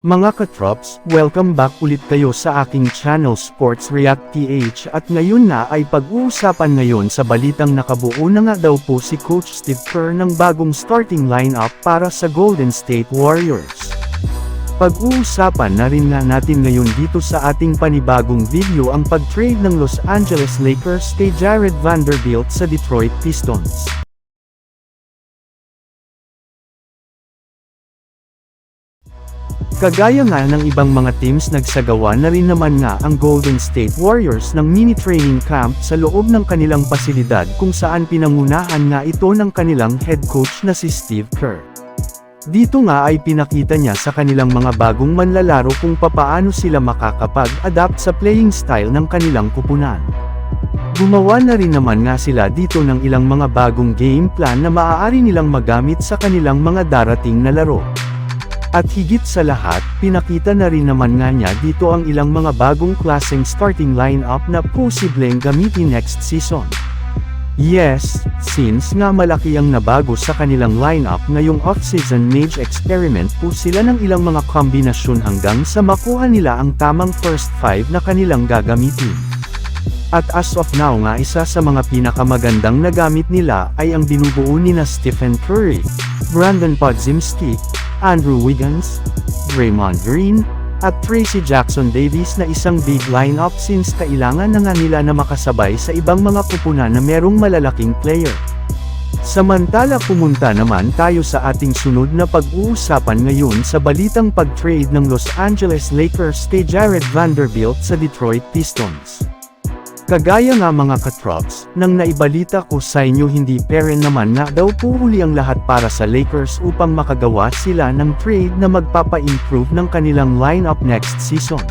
Mga katrops, welcome back ulit kayo sa aking channel Sports React PH at ngayon na ay pag-uusapan ngayon sa balitang nakabuo na nga daw po si Coach Steve Kerr ng bagong starting lineup para sa Golden State Warriors. Pag-uusapan na rin nga natin ngayon dito sa ating panibagong video ang pag-trade ng Los Angeles Lakers kay Jared Vanderbilt sa Detroit Pistons. Kagaya nga ng ibang mga teams nagsagawa na rin naman nga ang Golden State Warriors ng mini training camp sa loob ng kanilang pasilidad kung saan pinangunahan nga ito ng kanilang head coach na si Steve Kerr. Dito nga ay pinakita niya sa kanilang mga bagong manlalaro kung papaano sila makakapag-adapt sa playing style ng kanilang kupunan. Gumawa na rin naman nga sila dito ng ilang mga bagong game plan na maaari nilang magamit sa kanilang mga darating na laro. At higit sa lahat, pinakita na rin naman nga niya dito ang ilang mga bagong klaseng starting lineup na posibleng gamitin next season. Yes, since nga malaki ang nabago sa kanilang lineup ngayong off-season mage experiment po sila ng ilang mga kombinasyon hanggang sa makuha nila ang tamang first five na kanilang gagamitin. At as of now nga isa sa mga pinakamagandang nagamit nila ay ang binubuo ni na Stephen Curry, Brandon Podzimski, Andrew Wiggins, Draymond Green, at Tracy Jackson Davis na isang big lineup since kailangan na nga nila na makasabay sa ibang mga kupunan na merong malalaking player. Samantala pumunta naman tayo sa ating sunod na pag-uusapan ngayon sa balitang pag-trade ng Los Angeles Lakers kay Jared Vanderbilt sa Detroit Pistons. Kagaya nga mga katrops, nang naibalita ko sa inyo hindi peren naman na daw puhuli ang lahat para sa Lakers upang makagawa sila ng trade na magpapa-improve ng kanilang lineup next season.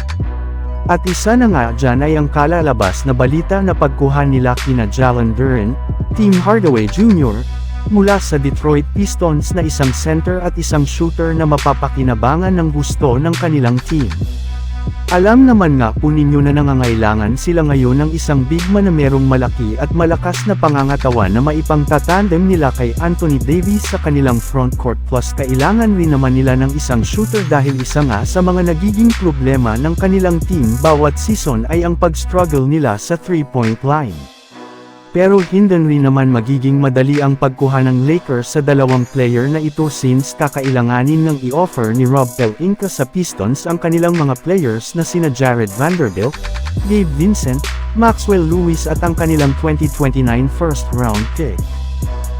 At isa na nga dyan ay ang kalalabas na balita na pagkuha nila kina Jalen Duren, Tim Hardaway Jr., mula sa Detroit Pistons na isang center at isang shooter na mapapakinabangan ng gusto ng kanilang team. Alam naman nga po ninyo na nangangailangan sila ngayon ng isang big man na merong malaki at malakas na pangangatawan na maipangtatandem nila kay Anthony Davis sa kanilang frontcourt plus kailangan rin naman nila ng isang shooter dahil isa nga sa mga nagiging problema ng kanilang team bawat season ay ang pag-struggle nila sa 3-point line. Pero hindi rin naman magiging madali ang pagkuha ng Lakers sa dalawang player na ito since kakailanganin ng i-offer ni Rob Pelinka sa Pistons ang kanilang mga players na sina Jared Vanderbilt, Gabe Vincent, Maxwell Lewis at ang kanilang 2029 first round pick.